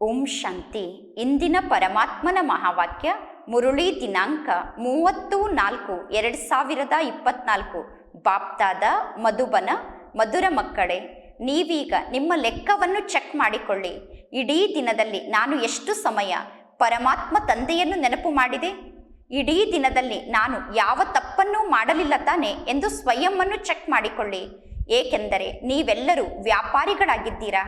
ಓಂ ಶಾಂತಿ. ಇಂದಿನ ಪರಮಾತ್ಮನ ಮಹಾವಾಕ್ಯ, ಮುರುಳಿ ದಿನಾಂಕ ಮೂವತ್ತು ನಾಲ್ಕು ಎರಡು ಸಾವಿರದ ಇಪ್ಪತ್ನಾಲ್ಕು. ಬಾಪ್ತಾದ, ಮಧುಬನ, ಮಧುರ ಮಕ್ಕಳೇ, ನೀವೀಗ ನಿಮ್ಮ ಲೆಕ್ಕವನ್ನು ಚೆಕ್ ಮಾಡಿಕೊಳ್ಳಿ. ಇಡೀ ದಿನದಲ್ಲಿ ನಾನು ಎಷ್ಟು ಸಮಯ ಪರಮಾತ್ಮ ತಂದೆಯನ್ನು ನೆನಪು ಮಾಡಿದೆ? ಇಡೀ ದಿನದಲ್ಲಿ ನಾನು ಯಾವ ತಪ್ಪನ್ನೂ ಮಾಡಲಿಲ್ಲ ತಾನೆ ಎಂದು ಸ್ವಯಂವನ್ನು ಚೆಕ್ ಮಾಡಿಕೊಳ್ಳಿ. ಏಕೆಂದರೆ ನೀವೆಲ್ಲರೂ ವ್ಯಾಪಾರಿಗಳಾಗಿದ್ದೀರಾ?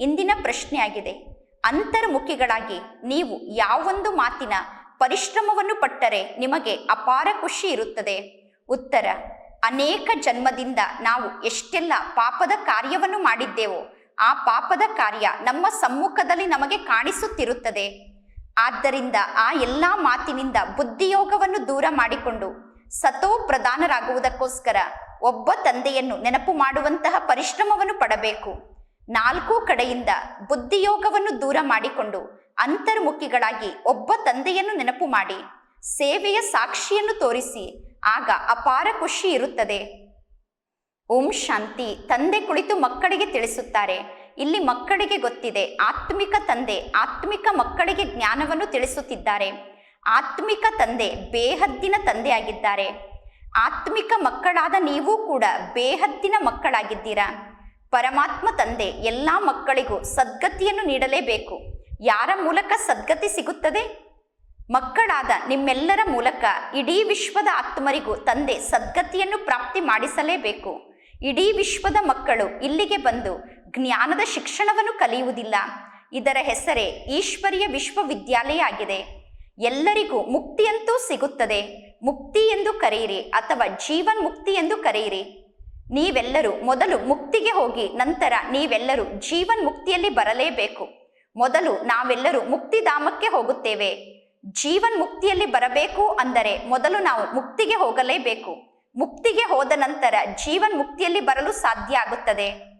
ಇಂದಿನ ಪ್ರಶ್ನೆಯಾಗಿದೆ. ಅಂತರ್ಮುಖಿಗಳಾಗಿ ನೀವು ಯಾವೊಂದು ಮಾತಿನ ಪರಿಶ್ರಮವನ್ನು ಪಟ್ಟರೆ ನಿಮಗೆ ಅಪಾರ ಖುಷಿ ಇರುತ್ತದೆ. ಉತ್ತರ, ಅನೇಕ ಜನ್ಮದಿಂದ ನಾವು ಎಷ್ಟೆಲ್ಲ ಪಾಪದ ಕಾರ್ಯವನ್ನು ಮಾಡಿದ್ದೇವೋ ಆ ಪಾಪದ ಕಾರ್ಯ ನಮ್ಮ ಸಮ್ಮುಖದಲ್ಲಿ ನಮಗೆ ಕಾಣಿಸುತ್ತಿರುತ್ತದೆ. ಆದ್ದರಿಂದ ಆ ಎಲ್ಲ ಮಾತಿನಿಂದ ಬುದ್ಧಿಯೋಗವನ್ನು ದೂರ ಮಾಡಿಕೊಂಡು ಸತೋ ಪ್ರಧಾನರಾಗುವುದಕ್ಕೋಸ್ಕರ ಒಬ್ಬ ತಂದೆಯನ್ನು ನೆನಪು ಮಾಡುವಂತಹ ಪರಿಶ್ರಮವನ್ನು ಪಡಬೇಕು. ನಾಲ್ಕು ಕಡೆಯಿಂದ ಬುದ್ಧಿಯೋಗವನ್ನು ದೂರ ಮಾಡಿಕೊಂಡು ಅಂತರ್ಮುಖಿಗಳಾಗಿ ಒಬ್ಬ ತಂದೆಯನ್ನು ನೆನಪು ಮಾಡಿ, ಸೇವೆಯ ಸಾಕ್ಷಿಯನ್ನು ತೋರಿಸಿ, ಆಗ ಅಪಾರ ಖುಷಿ ಇರುತ್ತದೆ. ಓಂ ಶಾಂತಿ. ತಂದೆ ಕುಳಿತು ಮಕ್ಕಳಿಗೆ ತಿಳಿಸುತ್ತಾರೆ. ಇಲ್ಲಿ ಮಕ್ಕಳಿಗೆ ಗೊತ್ತಿದೆ, ಆತ್ಮಿಕ ತಂದೆ ಆತ್ಮಿಕ ಮಕ್ಕಳಿಗೆ ಜ್ಞಾನವನ್ನು ತಿಳಿಸುತ್ತಿದ್ದಾರೆ. ಆತ್ಮಿಕ ತಂದೆ ಬೇಹದ್ದಿನ ತಂದೆಯಾಗಿದ್ದಾರೆ. ಆತ್ಮಿಕ ಮಕ್ಕಳಾದ ನೀವು ಕೂಡ ಬೇಹದ್ದಿನ ಮಕ್ಕಳಾಗಿದ್ದೀರಾ? ಪರಮಾತ್ಮ ತಂದೆ ಎಲ್ಲ ಮಕ್ಕಳಿಗೂ ಸದ್ಗತಿಯನ್ನು ನೀಡಲೇಬೇಕು. ಯಾರ ಮೂಲಕ ಸದ್ಗತಿ ಸಿಗುತ್ತದೆ? ಮಕ್ಕಳಾದ ನಿಮ್ಮೆಲ್ಲರ ಮೂಲಕ ಇಡೀ ವಿಶ್ವದ ಆತ್ಮರಿಗೂ ತಂದೆ ಸದ್ಗತಿಯನ್ನು ಪ್ರಾಪ್ತಿ ಮಾಡಿಸಲೇಬೇಕು. ಇಡೀ ವಿಶ್ವದ ಮಕ್ಕಳು ಇಲ್ಲಿಗೆ ಬಂದು ಜ್ಞಾನದ ಶಿಕ್ಷಣವನ್ನು ಕಲಿಯುವುದಿಲ್ಲ. ಇದರ ಹೆಸರೇ ಈಶ್ವರಿಯ ವಿಶ್ವವಿದ್ಯಾಲಯ ಆಗಿದೆ. ಎಲ್ಲರಿಗೂ ಮುಕ್ತಿಯಂತೂ ಸಿಗುತ್ತದೆ. ಮುಕ್ತಿ ಎಂದು ಕರೆಯಿರಿ ಅಥವಾ ಜೀವನ್ ಮುಕ್ತಿ ಎಂದು ಕರೆಯಿರಿ. ನೀವೆಲ್ಲರೂ ಮೊದಲು ಮುಕ್ತಿಗೆ ಹೋಗಿ ನಂತರ ನೀವೆಲ್ಲರೂ ಜೀವನ್ ಮುಕ್ತಿಯಲ್ಲಿ ಬರಲೇಬೇಕು. ಮೊದಲು ನಾವೆಲ್ಲರೂ ಮುಕ್ತಿಧಾಮಕ್ಕೆ ಹೋಗುತ್ತೇವೆ. ಜೀವನ್ ಮುಕ್ತಿಯಲ್ಲಿ ಬರಬೇಕು ಅಂದರೆ ಮೊದಲು ನಾವು ಮುಕ್ತಿಗೆ ಹೋಗಲೇಬೇಕು. ಮುಕ್ತಿಗೆ ಹೋದ ನಂತರ ಜೀವನ್ ಮುಕ್ತಿಯಲ್ಲಿ ಬರಲು ಸಾಧ್ಯ ಆಗುತ್ತದೆ.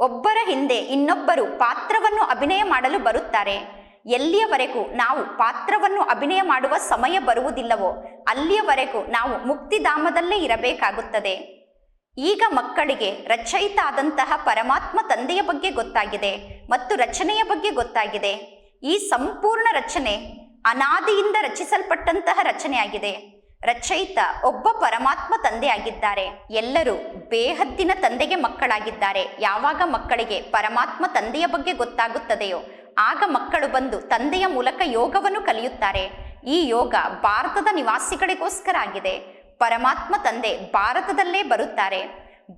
ಒಬ್ಬರ ಹಿಂದೆ ಇನ್ನೊಬ್ಬರು ಪಾತ್ರವನ್ನು ಅಭಿನಯ ಮಾಡಲು ಬರುತ್ತಾರೆ. ಎಲ್ಲಿಯವರೆಗೂ ನಾವು ಪಾತ್ರವನ್ನು ಅಭಿನಯ ಮಾಡುವ ಸಮಯ ಬರುವುದಿಲ್ಲವೋ ಅಲ್ಲಿಯವರೆಗೂ ನಾವು ಮುಕ್ತಿಧಾಮದಲ್ಲೇ ಇರಬೇಕಾಗುತ್ತದೆ. ಈಗ ಮಕ್ಕಳಿಗೆ ರಚಯಿತ ಆದಂತಹ ಪರಮಾತ್ಮ ತಂದೆಯ ಬಗ್ಗೆ ಗೊತ್ತಾಗಿದೆ ಮತ್ತು ರಚನೆಯ ಬಗ್ಗೆ ಗೊತ್ತಾಗಿದೆ. ಈ ಸಂಪೂರ್ಣ ರಚನೆ ಅನಾದಿಯಿಂದ ರಚಿಸಲ್ಪಟ್ಟಂತಹ ರಚನೆಯಾಗಿದೆ. ರಚಯಿತ ಒಬ್ಬ ಪರಮಾತ್ಮ ತಂದೆಯಾಗಿದ್ದಾರೆ ಎಲ್ಲರೂ ಬೇಹದ್ದಿನ ತಂದೆಗೆ ಮಕ್ಕಳಾಗಿದ್ದಾರೆ. ಯಾವಾಗ ಮಕ್ಕಳಿಗೆ ಪರಮಾತ್ಮ ತಂದೆಯ ಬಗ್ಗೆ ಗೊತ್ತಾಗುತ್ತದೆಯೋ ಆಗ ಮಕ್ಕಳು ಬಂದು ತಂದೆಯ ಮೂಲಕ ಯೋಗವನ್ನು ಕಲಿಯುತ್ತಾರೆ. ಈ ಯೋಗ ಭಾರತದ ನಿವಾಸಿಗಳಿಗೋಸ್ಕರ ಆಗಿದೆ. ಪರಮಾತ್ಮ ತಂದೆ ಭಾರತದಲ್ಲೇ ಬರುತ್ತಾರೆ.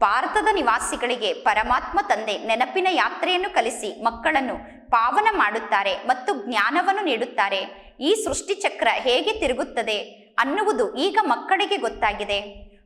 ಭಾರತದ ನಿವಾಸಿಗಳಿಗೆ ಪರಮಾತ್ಮ ತಂದೆ ನೆನಪಿನ ಯಾತ್ರೆಯನ್ನು ಕಲಿಸಿ ಮಕ್ಕಳನ್ನು ಪಾವನ ಮಾಡುತ್ತಾರೆ ಮತ್ತು ಜ್ಞಾನವನ್ನು ನೀಡುತ್ತಾರೆ. ಈ ಸೃಷ್ಟಿಚಕ್ರ ಹೇಗೆ ತಿರುಗುತ್ತದೆ ಅನ್ನುವುದು ಈಗ ಮಕ್ಕಳಿಗೆ ಗೊತ್ತಾಗಿದೆ.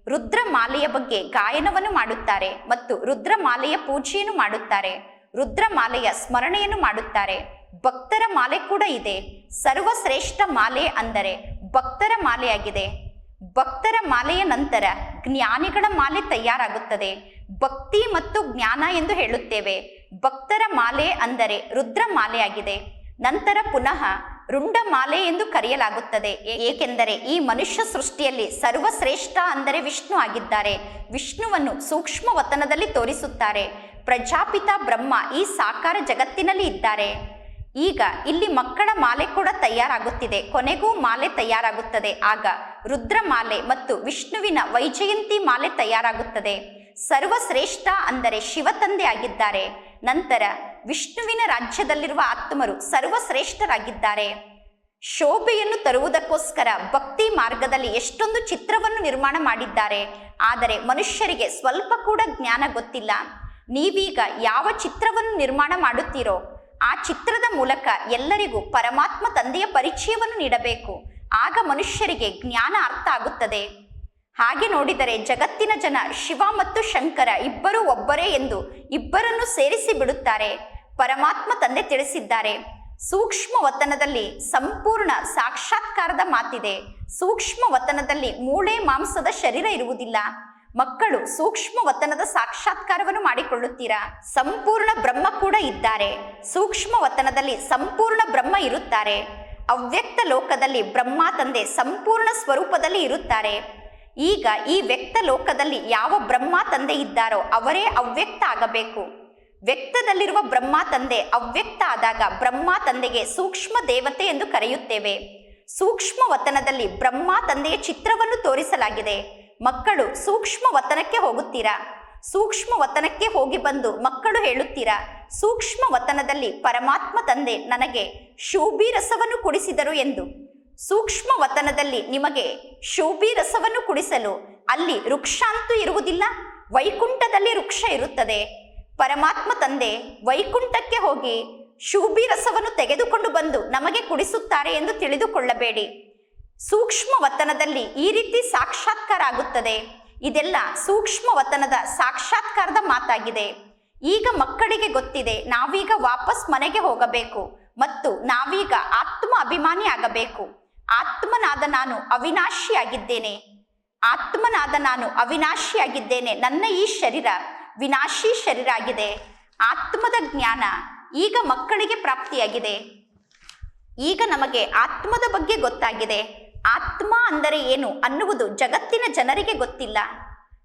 ರುದ್ರಮಾಲೆಯ ಬಗ್ಗೆ ಗಾಯನವನ್ನು ಮಾಡುತ್ತಾರೆ ಮತ್ತು ರುದ್ರಮಾಲೆಯ ಪೂಜೆಯನ್ನು ಮಾಡುತ್ತಾರೆ. ರುದ್ರಮಾಲೆಯ ಸ್ಮರಣೆಯನ್ನು ಮಾಡುತ್ತಾರೆ. ಭಕ್ತರ ಮಾಲೆ ಕೂಡ ಇದೆ. ಸರ್ವಶ್ರೇಷ್ಠ ಮಾಲೆ ಅಂದರೆ ಭಕ್ತರ ಮಾಲೆಯಾಗಿದೆ. ಭಕ್ತರ ಮಾಲೆಯ ನಂತರ ಜ್ಞಾನಿಗಳ ಮಾಲೆ ತಯಾರಾಗುತ್ತದೆ. ಭಕ್ತಿ ಮತ್ತು ಜ್ಞಾನ ಎಂದು ಹೇಳುತ್ತೇವೆ. ಭಕ್ತರ ಮಾಲೆ ಅಂದರೆ ರುದ್ರ ಮಾಲೆಯಾಗಿದೆ. ನಂತರ ಪುನಃ ರುಂಡ ಮಾಲೆ ಎಂದು ಕರೆಯಲಾಗುತ್ತದೆ. ಏಕೆಂದರೆ ಈ ಮನುಷ್ಯ ಸೃಷ್ಟಿಯಲ್ಲಿ ಸರ್ವಶ್ರೇಷ್ಠ ಅಂದರೆ ವಿಷ್ಣು ಆಗಿದ್ದಾರೆ. ವಿಷ್ಣುವನ್ನು ಸೂಕ್ಷ್ಮ ವತನದಲ್ಲಿ ತೋರಿಸುತ್ತಾರೆ. ಪ್ರಜಾಪಿತ ಬ್ರಹ್ಮ ಈ ಸಾಕಾರ ಜಗತ್ತಿನಲ್ಲಿ ಇದ್ದಾರೆ. ಈಗ ಇಲ್ಲಿ ಮಕ್ಕಳ ಮಾಲೆ ಕೂಡ ತಯಾರಾಗುತ್ತಿದೆ. ಕೊನೆಗೂ ಮಾಲೆ ತಯಾರಾಗುತ್ತದೆ. ಆಗ ರುದ್ರಮಾಲೆ ಮತ್ತು ವಿಷ್ಣುವಿನ ವೈಜಯಂತಿ ಮಾಲೆ ತಯಾರಾಗುತ್ತದೆ. ಸರ್ವಶ್ರೇಷ್ಠ ಅಂದರೆ ಶಿವತಂದೆ ಆಗಿದ್ದಾರೆ. ನಂತರ ವಿಷ್ಣುವಿನ ರಾಜ್ಯದಲ್ಲಿರುವ ಆತ್ಮರು ಸರ್ವಶ್ರೇಷ್ಠರಾಗಿದ್ದಾರೆ. ಶೋಭೆಯನ್ನು ತರುವುದಕ್ಕೋಸ್ಕರ ಭಕ್ತಿ ಮಾರ್ಗದಲ್ಲಿ ಎಷ್ಟೊಂದು ಚಿತ್ರವನ್ನು ನಿರ್ಮಾಣ ಮಾಡಿದ್ದಾರೆ. ಆದರೆ ಮನುಷ್ಯರಿಗೆ ಸ್ವಲ್ಪ ಕೂಡ ಜ್ಞಾನ ಗೊತ್ತಿಲ್ಲ. ನೀವೀಗ ಯಾವ ಚಿತ್ರವನ್ನು ನಿರ್ಮಾಣ ಮಾಡುತ್ತೀರೋ, ಆ ಚಿತ್ರದ ಮೂಲಕ ಎಲ್ಲರಿಗೂ ಪರಮಾತ್ಮ ತಂದೆಯ ಪರಿಚಯವನ್ನು ನೀಡಬೇಕು. ಆಗ ಮನುಷ್ಯರಿಗೆ ಜ್ಞಾನ ಅರ್ಥ ಆಗುತ್ತದೆ. ಹಾಗೆ ನೋಡಿದರೆ ಜಗತ್ತಿನ ಜನ ಶಿವ ಮತ್ತು ಶಂಕರ ಇಬ್ಬರು ಒಬ್ಬರೇ ಎಂದು ಇಬ್ಬರನ್ನು ಸೇರಿಸಿ ಬಿಡುತ್ತಾರೆ. ಪರಮಾತ್ಮ ತಂದೆ ತಿಳಿಸಿದ್ದಾರೆ. ಸೂಕ್ಷ್ಮ ವತನದಲ್ಲಿ ಸಂಪೂರ್ಣ ಸಾಕ್ಷಾತ್ಕಾರದ ಮಾತಿದೆ. ಸೂಕ್ಷ್ಮ ವತನದಲ್ಲಿ ಮೂಳೆ ಮಾಂಸದ ಶರೀರ ಇರುವುದಿಲ್ಲ. ಮಕ್ಕಳು ಸೂಕ್ಷ್ಮ ವತನದ ಸಾಕ್ಷಾತ್ಕಾರವನ್ನು ಮಾಡಿಕೊಳ್ಳುತ್ತೀರಾ? ಸಂಪೂರ್ಣ ಬ್ರಹ್ಮ ಕೂಡ ಇದ್ದಾರೆ. ಸೂಕ್ಷ್ಮ ವತನದಲ್ಲಿ ಸಂಪೂರ್ಣ ಬ್ರಹ್ಮ ಇರುತ್ತಾರೆ. ಅವ್ಯಕ್ತ ಲೋಕದಲ್ಲಿ ಬ್ರಹ್ಮ ತಂದೆ ಸಂಪೂರ್ಣ ಸ್ವರೂಪದಲ್ಲಿ ಇರುತ್ತಾರೆ. ಈಗ ಈ ವ್ಯಕ್ತ ಲೋಕದಲ್ಲಿ ಯಾವ ಬ್ರಹ್ಮ ತಂದೆ ಇದ್ದಾರೋ ಅವರೇ ಅವ್ಯಕ್ತ ಆಗಬೇಕು. ವ್ಯಕ್ತದಲ್ಲಿರುವ ಬ್ರಹ್ಮ ತಂದೆ ಅವ್ಯಕ್ತ ಆದಾಗ ಬ್ರಹ್ಮ ತಂದೆಗೆ ಸೂಕ್ಷ್ಮ ದೇವತೆ ಎಂದು ಕರೆಯುತ್ತೇವೆ. ಸೂಕ್ಷ್ಮ ವತನದಲ್ಲಿ ಬ್ರಹ್ಮ ತಂದೆಯ ಚಿತ್ರವನ್ನು ತೋರಿಸಲಾಗಿದೆ. ಮಕ್ಕಳು ಸೂಕ್ಷ್ಮ ವತನಕ್ಕೆ ಹೋಗುತ್ತೀರಾ? ಸೂಕ್ಷ್ಮ ವತನಕ್ಕೆ ಹೋಗಿ ಬಂದು ಮಕ್ಕಳು ಹೇಳುತ್ತೀರಾ? ಸೂಕ್ಷ್ಮ ವತನದಲ್ಲಿ ಪರಮಾತ್ಮ ತಂದೆ ನನಗೆ ಶೂಬಿ ರಸವನ್ನು ಕುಡಿಸಿದರು ಎಂದು. ಸೂಕ್ಷ್ಮ ವತನದಲ್ಲಿ ನಿಮಗೆ ಶೂಬಿ ರಸವನ್ನು ಕುಡಿಸಲು ಅಲ್ಲಿ ವೃಕ್ಷ ಅಂತೂ ಇರುವುದಿಲ್ಲ? ವೈಕುಂಠದಲ್ಲಿ ವೃಕ್ಷ ಇರುತ್ತದೆ. ಪರಮಾತ್ಮ ತಂದೆ ವೈಕುಂಠಕ್ಕೆ ಹೋಗಿ ಶೂಬಿ ರಸವನ್ನು ತೆಗೆದುಕೊಂಡು ಬಂದು ನಮಗೆ ಕುಡಿಸುತ್ತಾರೆ ಎಂದು ತಿಳಿದುಕೊಳ್ಳಬೇಡಿ. ಸೂಕ್ಷ್ಮ ವತನದಲ್ಲಿ ಈ ರೀತಿ ಸಾಕ್ಷಾತ್ಕಾರ ಆಗುತ್ತದೆ ಇದೆಲ್ಲ ಸೂಕ್ಷ್ಮ ವತನದ ಸಾಕ್ಷಾತ್ಕಾರದ ಮಾತಾಗಿದೆ. ಈಗ ಮಕ್ಕಳಿಗೆ ಗೊತ್ತಿದೆ, ನಾವೀಗ ವಾಪಸ್ ಮನೆಗೆ ಹೋಗಬೇಕು ಮತ್ತು ನಾವೀಗ ಆತ್ಮ ಅಭಿಮಾನಿ ಆಗಬೇಕು. ಆತ್ಮನಾದ ನಾನು ಅವಿನಾಶಿಯಾಗಿದ್ದೇನೆ. ಆತ್ಮನಾದ ನಾನು ಅವಿನಾಶಿಯಾಗಿದ್ದೇನೆ. ನನ್ನ ಈ ಶರೀರ ವಿನಾಶಿ ಶರೀರ ಆಗಿದೆ. ಆತ್ಮದ ಜ್ಞಾನ ಈಗ ಮಕ್ಕಳಿಗೆ ಪ್ರಾಪ್ತಿಯಾಗಿದೆ. ಈಗ ನಮಗೆ ಆತ್ಮದ ಬಗ್ಗೆ ಗೊತ್ತಾಗಿದೆ. ಆತ್ಮ ಅಂದರೆ ಏನು ಅನ್ನುವುದು ಜಗತ್ತಿನ ಜನರಿಗೆ ಗೊತ್ತಿಲ್ಲ.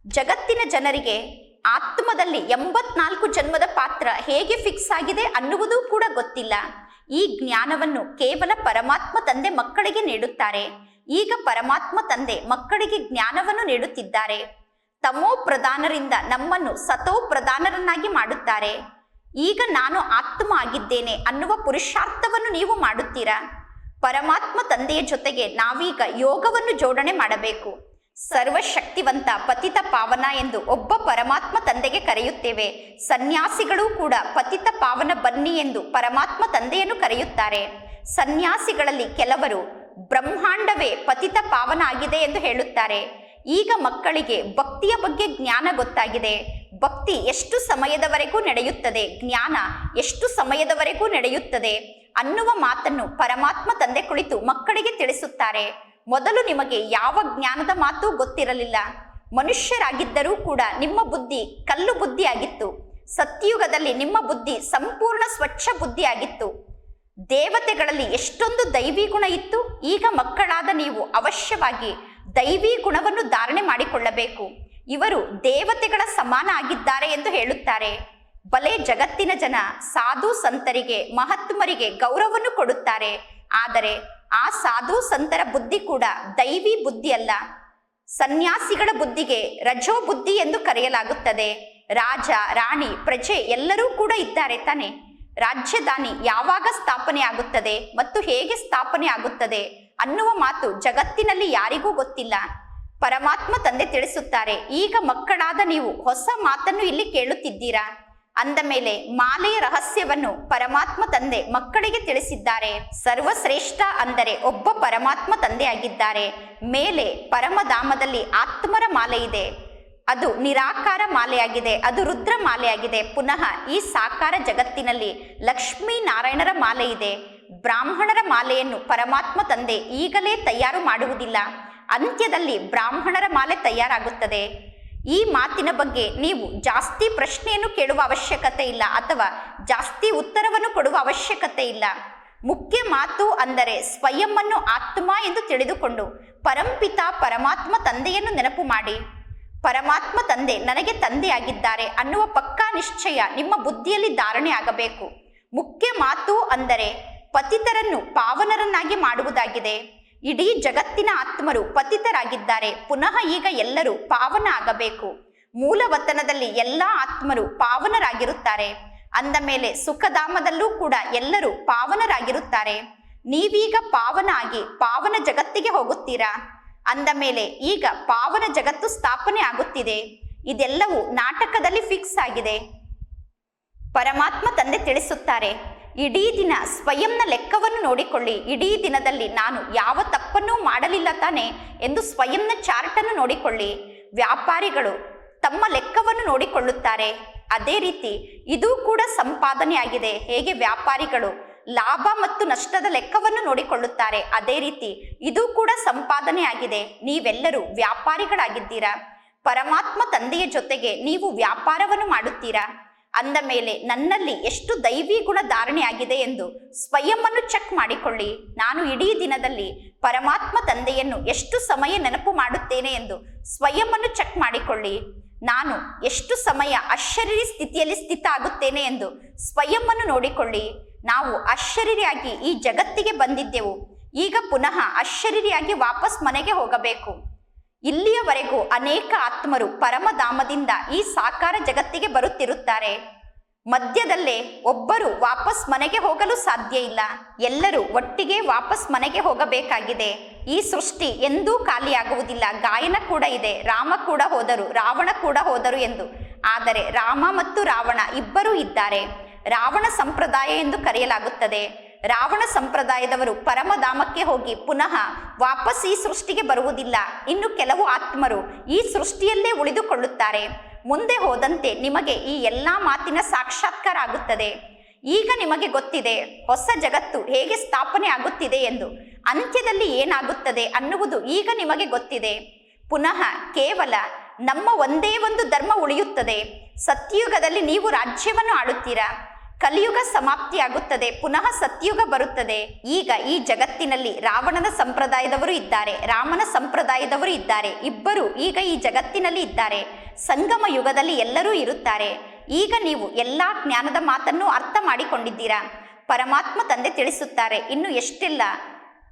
ಜಗತ್ತಿನ ಜನರಿಗೆ ಆತ್ಮದಲ್ಲಿ ಎಂಬತ್ನಾಲ್ಕು ಜನ್ಮದ ಪಾತ್ರ ಹೇಗೆ ಫಿಕ್ಸ್ ಆಗಿದೆ ಅನ್ನುವುದೂ ಕೂಡ ಗೊತ್ತಿಲ್ಲ. ಈ ಜ್ಞಾನವನ್ನು ಕೇವಲ ಪರಮಾತ್ಮ ತಂದೆ ಮಕ್ಕಳಿಗೆ ನೀಡುತ್ತಾರೆ. ಈಗ ಪರಮಾತ್ಮ ತಂದೆ ಮಕ್ಕಳಿಗೆ ಜ್ಞಾನವನ್ನು ನೀಡುತ್ತಿದ್ದಾರೆ. ತಮೋ ಪ್ರಧಾನರಿಂದ ನಮ್ಮನ್ನು ಸತೋ ಪ್ರಧಾನರನ್ನಾಗಿ ಮಾಡುತ್ತಾರೆ. ಈಗ ನಾನು ಆತ್ಮ ಆಗಿದ್ದೇನೆ ಅನ್ನುವ ಪುರುಷಾರ್ಥವನ್ನು ನೀವು ಮಾಡುತ್ತೀರಾ? ಪರಮಾತ್ಮ ತಂದೆಯ ಜೊತೆಗೆ ನಾವೀಗ ಯೋಗವನ್ನು ಜೋಡಣೆ ಮಾಡಬೇಕು. ಸರ್ವಶಕ್ತಿವಂತ ಪತಿತ ಪಾವನ ಎಂದು ಒಬ್ಬ ಪರಮಾತ್ಮ ತಂದೆಗೆ ಕರೆಯುತ್ತೇವೆ. ಸನ್ಯಾಸಿಗಳು ಕೂಡ ಪತಿತ ಪಾವನ ಬನ್ನಿ ಎಂದು ಪರಮಾತ್ಮ ತಂದೆಯನ್ನು ಕರೆಯುತ್ತಾರೆ. ಸನ್ಯಾಸಿಗಳಲ್ಲಿ ಕೆಲವರು ಬ್ರಹ್ಮಾಂಡವೇ ಪತಿತ ಪಾವನ ಆಗಿದೆ ಎಂದು ಹೇಳುತ್ತಾರೆ. ಈಗ ಮಕ್ಕಳಿಗೆ ಭಕ್ತಿಯ ಬಗ್ಗೆ ಜ್ಞಾನ ಗೊತ್ತಾಗಿದೆ. ಭಕ್ತಿ ಎಷ್ಟು ಸಮಯದವರೆಗೂ ನಡೆಯುತ್ತದೆ? ಜ್ಞಾನ ಎಷ್ಟು ಸಮಯದವರೆಗೂ ನಡೆಯುತ್ತದೆ? ಅನ್ನುವ ಮಾತನ್ನು ಪರಮಾತ್ಮ ತಂದೆ ಕುಳಿತು ಮಕ್ಕಳಿಗೆ ತಿಳಿಸುತ್ತಾರೆ. ಮೊದಲು ನಿಮಗೆ ಯಾವ ಜ್ಞಾನದ ಮಾತು ಗೊತ್ತಿರಲಿಲ್ಲ. ಮನುಷ್ಯರಾಗಿದ್ದರೂ ಕೂಡ ನಿಮ್ಮ ಬುದ್ಧಿ ಕಲ್ಲು ಬುದ್ಧಿಯಾಗಿತ್ತು. ಸತ್ಯಯುಗದಲ್ಲಿ ನಿಮ್ಮ ಬುದ್ಧಿ ಸಂಪೂರ್ಣ ಸ್ವಚ್ಛ ಬುದ್ಧಿಯಾಗಿತ್ತು. ದೇವತೆಗಳಲ್ಲಿ ಎಷ್ಟೊಂದು ದೈವಿ ಗುಣ ಇತ್ತು, ಈಗ ಮಕ್ಕಳಾದ ನೀವು ಅವಶ್ಯವಾಗಿ ದೈವಿ ಗುಣವನ್ನು ಧಾರಣೆ ಮಾಡಿಕೊಳ್ಳಬೇಕು. ಇವರು ದೇವತೆಗಳ ಸಮಾನ ಆಗಿದ್ದಾರೆ ಎಂದು ಹೇಳುತ್ತಾರೆ. ಬಲೆ ಜಗತ್ತಿನ ಜನ ಸಾಧು ಸಂತರಿಗೆ, ಮಹಾತ್ಮರಿಗೆ ಗೌರವವನ್ನು ಕೊಡುತ್ತಾರೆ. ಆದರೆ ಆ ಸಾಧು ಸಂತರ ಬುದ್ಧಿ ಕೂಡ ದೈವಿ ಬುದ್ಧಿ ಅಲ್ಲ. ಸನ್ಯಾಸಿಗಳ ಬುದ್ಧಿಗೆ ರಜೋ ಬುದ್ಧಿ ಎಂದು ಕರೆಯಲಾಗುತ್ತದೆ. ರಾಜ, ರಾಣಿ, ಪ್ರಜೆ ಎಲ್ಲರೂ ಕೂಡ ಇದ್ದಾರೆ ತಾನೆ. ರಾಜ್ಯದಾನಿ ಯಾವಾಗ ಸ್ಥಾಪನೆ ಆಗುತ್ತದೆ ಮತ್ತು ಹೇಗೆ ಸ್ಥಾಪನೆ ಆಗುತ್ತದೆ ಅನ್ನುವ ಮಾತು ಜಗತ್ತಿನಲ್ಲಿ ಯಾರಿಗೂ ಗೊತ್ತಿಲ್ಲ. ಪರಮಾತ್ಮ ತಂದೆ ತಿಳಿಸುತ್ತಾರೆ, ಈಗ ಮಕ್ಕಳಾದ ನೀವು ಹೊಸ ಮಾತನ್ನು ಇಲ್ಲಿ ಕೇಳುತ್ತಿದ್ದೀರಾ? ಅಂದ ಮೇಲೆ ಮಾಲೆಯ ರಹಸ್ಯವನ್ನು ಪರಮಾತ್ಮ ತಂದೆ ಮಕ್ಕಳಿಗೆ ತಿಳಿಸಿದ್ದಾರೆ. ಸರ್ವಶ್ರೇಷ್ಠ ಅಂದರೆ ಒಬ್ಬ ಪರಮಾತ್ಮ ತಂದೆಯಾಗಿದ್ದಾರೆ. ಮೇಲೆ ಪರಮಧಾಮದಲ್ಲಿ ಆತ್ಮರ ಮಾಲೆ ಇದೆ. ಅದು ನಿರಾಕಾರ ಮಾಲೆಯಾಗಿದೆ. ಅದು ರುದ್ರ ಮಾಲೆಯಾಗಿದೆ. ಪುನಃ ಈ ಸಾಕಾರ ಜಗತ್ತಿನಲ್ಲಿ ಲಕ್ಷ್ಮೀ ನಾರಾಯಣರ ಮಾಲೆ ಇದೆ. ಬ್ರಾಹ್ಮಣರ ಮಾಲೆಯನ್ನು ಪರಮಾತ್ಮ ತಂದೆ ಈಗಲೇ ತಯಾರು ಮಾಡುವುದಿಲ್ಲ. ಅಂತ್ಯದಲ್ಲಿ ಬ್ರಾಹ್ಮಣರ ಮಾಲೆ ತಯಾರಾಗುತ್ತದೆ. ಈ ಮಾತಿನ ಬಗ್ಗೆ ನೀವು ಜಾಸ್ತಿ ಪ್ರಶ್ನೆಯನ್ನು ಕೇಳುವ ಅವಶ್ಯಕತೆ ಇಲ್ಲ ಅಥವಾ ಜಾಸ್ತಿ ಉತ್ತರವನ್ನು ಕೊಡುವ ಅವಶ್ಯಕತೆ ಇಲ್ಲ. ಮುಖ್ಯ ಮಾತು ಅಂದರೆ ಸ್ವಯಂವನ್ನು ಆತ್ಮ ಎಂದು ತಿಳಿದುಕೊಂಡು ಪರಂಪಿತ ಪರಮಾತ್ಮ ತಂದೆಯನ್ನು ನೆನಪು ಮಾಡಿ. ಪರಮಾತ್ಮ ತಂದೆ ನನಗೆ ತಂದೆಯಾಗಿದ್ದಾರೆ ಅನ್ನುವ ಪಕ್ಕಾ ನಿಶ್ಚಯ ನಿಮ್ಮ ಬುದ್ಧಿಯಲ್ಲಿ ಧಾರಣೆ ಆಗಬೇಕು. ಮುಖ್ಯ ಮಾತು ಅಂದರೆ ಪತಿತರನ್ನು ಪಾವನರನ್ನಾಗಿ ಮಾಡುವುದಾಗಿದೆ. ಇಡೀ ಜಗತ್ತಿನ ಆತ್ಮರು ಪತಿತರಾಗಿದ್ದಾರೆ. ಪುನಃ ಈಗ ಎಲ್ಲರೂ ಪಾವನ ಆಗಬೇಕು ಮೂಲವತನದಲ್ಲಿ ಎಲ್ಲ ಆತ್ಮರು ಪಾವನರಾಗಿರುತ್ತಾರೆ. ಅಂದ ಮೇಲೆ ಸುಖಧಾಮದಲ್ಲೂ ಕೂಡ ಎಲ್ಲರೂ ಪಾವನರಾಗಿರುತ್ತಾರೆ. ನೀವೀಗ ಪಾವನ ಆಗಿ ಪಾವನ ಜಗತ್ತಿಗೆ ಹೋಗುತ್ತೀರಾ? ಅಂದ ಮೇಲೆ ಈಗ ಪಾವನ ಜಗತ್ತು ಸ್ಥಾಪನೆ ಆಗುತ್ತಿದೆ. ಇದೆಲ್ಲವೂ ನಾಟಕದಲ್ಲಿ ಫಿಕ್ಸ್ ಆಗಿದೆ. ಪರಮಾತ್ಮ ತಂದೆ ತಿಳಿಸುತ್ತಾರೆ. ಇಡೀ ದಿನ ಸ್ವಯಂನ ಲೆಕ್ಕವನ್ನು ನೋಡಿಕೊಳ್ಳಿ. ಇಡೀ ದಿನದಲ್ಲಿ ನಾನು ಯಾವ ತಪ್ಪನ್ನೂ ಮಾಡಲಿಲ್ಲ ತಾನೆ ಎಂದು ಸ್ವಯಂನ ಚಾರ್ಟನ್ನು ನೋಡಿಕೊಳ್ಳಿ. ವ್ಯಾಪಾರಿಗಳು ತಮ್ಮ ಲೆಕ್ಕವನ್ನು ನೋಡಿಕೊಳ್ಳುತ್ತಾರೆ. ಅದೇ ರೀತಿ ಇದು ಕೂಡ ಸಂಪಾದನೆಯಾಗಿದೆ. ಹೇಗೆ ವ್ಯಾಪಾರಿಗಳು ಲಾಭ ಮತ್ತು ನಷ್ಟದ ಲೆಕ್ಕವನ್ನು ನೋಡಿಕೊಳ್ಳುತ್ತಾರೆ. ಅದೇ ರೀತಿ ಇದು ಕೂಡ ಸಂಪಾದನೆಯಾಗಿದೆ. ನೀವೆಲ್ಲರೂ ವ್ಯಾಪಾರಿಗಳಾಗಿದ್ದೀರಾ? ಪರಮಾತ್ಮ ತಂದೆಯ ಜೊತೆಗೆ ನೀವು ವ್ಯಾಪಾರವನ್ನು ಮಾಡುತ್ತೀರಾ? ಅಂದ ಮೇಲೆ ನನ್ನಲ್ಲಿ ಎಷ್ಟು ದೈವಿ ಗುಣ ಧಾರಣೆ ಆಗಿದೆ ಎಂದು ಸ್ವಯಂವನ್ನು ಚೆಕ್ ಮಾಡಿಕೊಳ್ಳಿ. ನಾನು ಇಡೀ ದಿನದಲ್ಲಿ ಪರಮಾತ್ಮ ತಂದೆಯನ್ನು ಎಷ್ಟು ಸಮಯ ನೆನಪು ಮಾಡುತ್ತೇನೆ ಎಂದು ಸ್ವಯಂವನ್ನು ಚೆಕ್ ಮಾಡಿಕೊಳ್ಳಿ. ನಾನು ಎಷ್ಟು ಸಮಯ ಅಶರೀರಿ ಸ್ಥಿತಿಯಲ್ಲಿ ಸ್ಥಿತ ಆಗುತ್ತೇನೆ ಎಂದು ಸ್ವಯಂವನ್ನು ನೋಡಿಕೊಳ್ಳಿ. ನಾವು ಅಶರೀರಿಯಾಗಿ ಈ ಜಗತ್ತಿಗೆ ಬಂದಿದ್ದೆವು. ಈಗ ಪುನಃ ಅಶರೀರಿಯಾಗಿ ವಾಪಸ್ ಮನೆಗೆ ಹೋಗಬೇಕು. ಇಲ್ಲಿಯವರೆಗೂ ಅನೇಕ ಆತ್ಮರು ಪರಮಧಾಮದಿಂದ ಈ ಸಾಕಾರ ಜಗತ್ತಿಗೆ ಬರುತ್ತಿರುತ್ತಾರೆ. ಮಧ್ಯದಲ್ಲೇ ಒಬ್ಬರು ವಾಪಸ್ ಮನೆಗೆ ಹೋಗಲು ಸಾಧ್ಯ ಇಲ್ಲ. ಎಲ್ಲರೂ ಒಟ್ಟಿಗೆ ವಾಪಸ್ ಮನೆಗೆ ಹೋಗಬೇಕಾಗಿದೆ. ಈ ಸೃಷ್ಟಿ ಎಂದೂ ಖಾಲಿಯಾಗುವುದಿಲ್ಲ. ಗಾಯನ ಕೂಡ ಇದೆ. ರಾಮ ಕೂಡ ಹೋದರು. ರಾವಣ ಕೂಡ ಹೋದರು ಎಂದು. ಆದರೆ ರಾಮ ಮತ್ತು ರಾವಣ ಇಬ್ಬರೂ ಇದ್ದಾರೆ. ರಾವಣ ಸಂಪ್ರದಾಯ ಎಂದು ಕರೆಯಲಾಗುತ್ತದೆ. ರಾವಣ ಸಂಪ್ರದಾಯದವರು ಪರಮಧಾಮಕ್ಕೆ ಹೋಗಿ ಪುನಃ ವಾಪಸ್ ಈ ಸೃಷ್ಟಿಗೆ ಬರುವುದಿಲ್ಲ. ಇನ್ನು ಕೆಲವು ಆತ್ಮರು ಈ ಸೃಷ್ಟಿಯಲ್ಲೇ ಉಳಿದುಕೊಳ್ಳುತ್ತಾರೆ. ಮುಂದೆ ಹೋದಂತೆ ನಿಮಗೆ ಈ ಎಲ್ಲ ಮಾತಿನ ಸಾಕ್ಷಾತ್ಕಾರ ಆಗುತ್ತದೆ. ಈಗ ನಿಮಗೆ ಗೊತ್ತಿದೆ, ಹೊಸ ಜಗತ್ತು ಹೇಗೆ ಸ್ಥಾಪನೆ ಆಗುತ್ತಿದೆ ಎಂದು. ಅಂತ್ಯದಲ್ಲಿ ಏನಾಗುತ್ತದೆ ಅನ್ನುವುದು ಈಗ ನಿಮಗೆ ಗೊತ್ತಿದೆ. ಪುನಃ ಕೇವಲ ನಮ್ಮ ಒಂದೇ ಒಂದು ಧರ್ಮ ಉಳಿಯುತ್ತದೆ. ಸತ್ಯಯುಗದಲ್ಲಿ ನೀವು ರಾಜ್ಯವನ್ನು ಆಳುತ್ತೀರಾ? ಕಲಿಯುಗ ಸಮಾಪ್ತಿಯಾಗುತ್ತದೆ, ಪುನಃ ಸತ್ಯುಗ ಬರುತ್ತದೆ. ಈಗ ಈ ಜಗತ್ತಿನಲ್ಲಿ ರಾವಣನ ಸಂಪ್ರದಾಯದವರು ಇದ್ದಾರೆ, ರಾಮನ ಸಂಪ್ರದಾಯದವರು ಇದ್ದಾರೆ, ಇಬ್ಬರು ಈಗ ಈ ಜಗತ್ತಿನಲ್ಲಿ ಇದ್ದಾರೆ. ಸಂಗಮ ಯುಗದಲ್ಲಿ ಎಲ್ಲರೂ ಇರುತ್ತಾರೆ. ಈಗ ನೀವು ಎಲ್ಲಾ ಜ್ಞಾನದ ಮಾತನ್ನು ಅರ್ಥ ಮಾಡಿಕೊಂಡಿದ್ದೀರಾ? ಪರಮಾತ್ಮ ತಂದೆ ತಿಳಿಸುತ್ತಾರೆ, ಇನ್ನು ಎಷ್ಟೆಲ್ಲ?